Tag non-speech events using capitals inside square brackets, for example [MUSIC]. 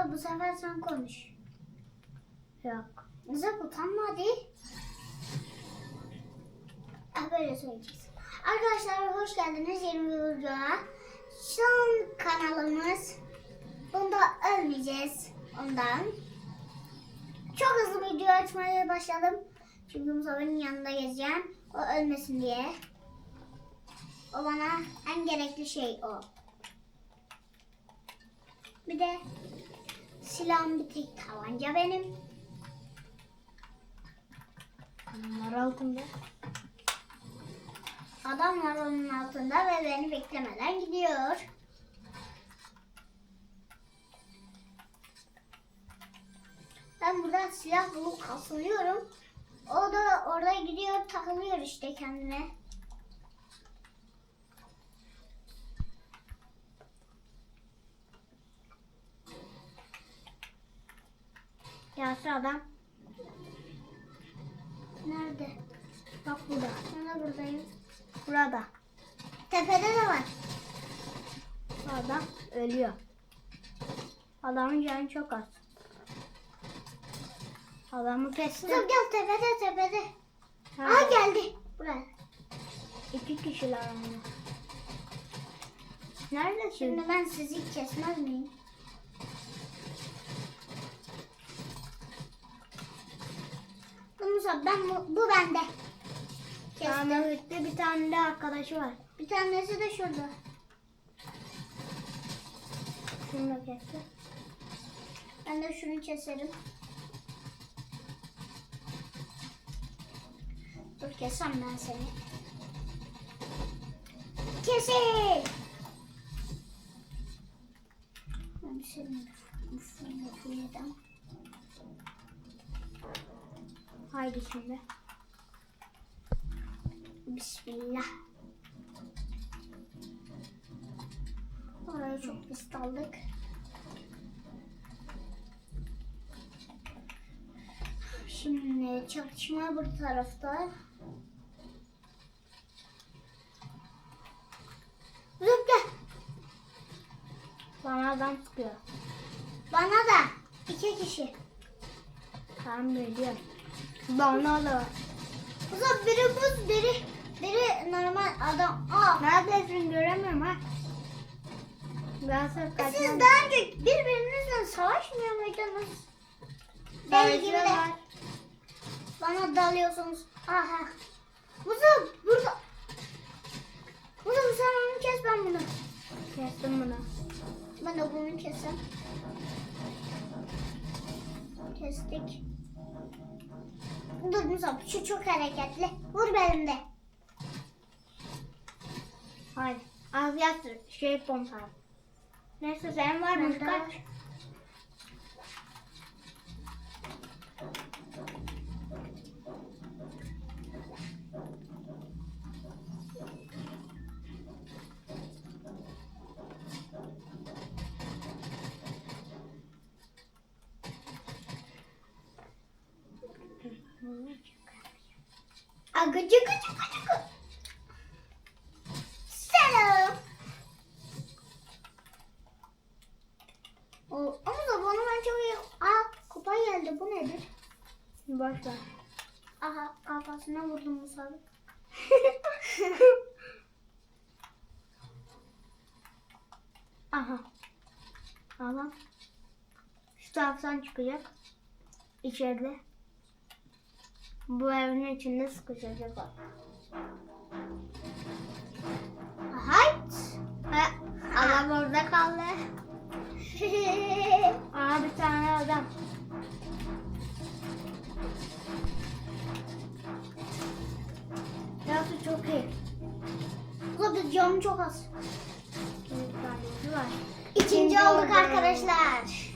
Musa bu sefer sen konuş. Yok. Musa utanma hadi. Ah böyle söyleyeceksin. Arkadaşlar hoş geldiniz yeni bir videoya. Son kanalımız. Bunda ölmeyeceğiz ondan. Çok hızlı video açmaya başladım. Çünkü Musab'ın yanında gezeceğim. O ölmesin diye. O bana en gerekli şey o. Bir de silahım bir tek tabanca benim. Bunlar altında. Adam var onun altında ve beni beklemeden gidiyor. Ben burada silah bulup kasılıyorum. O da orada gidiyor takılıyor işte kendine. Yasir adam. Nerede? Bak burada. Ben de buradayım. Burada. Tepede de var. Adam ölüyor. Adamın canı çok az. Adamı kestim. Kızım gel tepede tepede. Nerede? Aa geldi. Buraya. İki kişiler aynı. Nerede Şimdi şimdi? ben sizi kesmez miyim? Bu Musa ben bu, bu bende. Kestim. Bitti. Bir tane de arkadaşı var. Bir tanesi de şurada. Şunu da kesti. Ben de şunu keserim. Dur kesem ben seni. Kesin. Ben senin üfünü üfüreydim. Haydi şimdi. Bismillah. Oraya çok pis daldık. Şimdi çatışma bu tarafta. Zıp gel. Bana adam sıkıyor. Bana da. iki kişi. Tamam biliyorum. Bana da. O zaman biri buz, biri biri normal adam. Aa. Neredesin göremiyorum ha. Ben sana Siz kaçmam. daha önce birbirinizle savaşmıyor muydunuz? Deli gibi de. Bana dalıyorsunuz. Aha. Musa burada. Musa sen onu kes ben bunu. Kestim bunu. Ben de bunu kesem. Kestik. Dur Musa şu çok hareketli. Vur benim de. Haydi. Az yatır. Şey pompa. Neyse sen var mı? Kaç. Gıcı gıcı gı. Selam. O, ama da bana ben çok iyi. Aa kupa geldi bu nedir? Boş ver. Aha kafasına vurdum Musa. [LAUGHS] Aha. Alan. Şu taraftan çıkacak. İçeride. Bu evin içinde sıkışacak o. Hayt. Ha, adam orada kaldı. [LAUGHS] Aa bir tane adam. Nasıl çok iyi. Bu da canım çok az. İkinci olduk. arkadaşlar.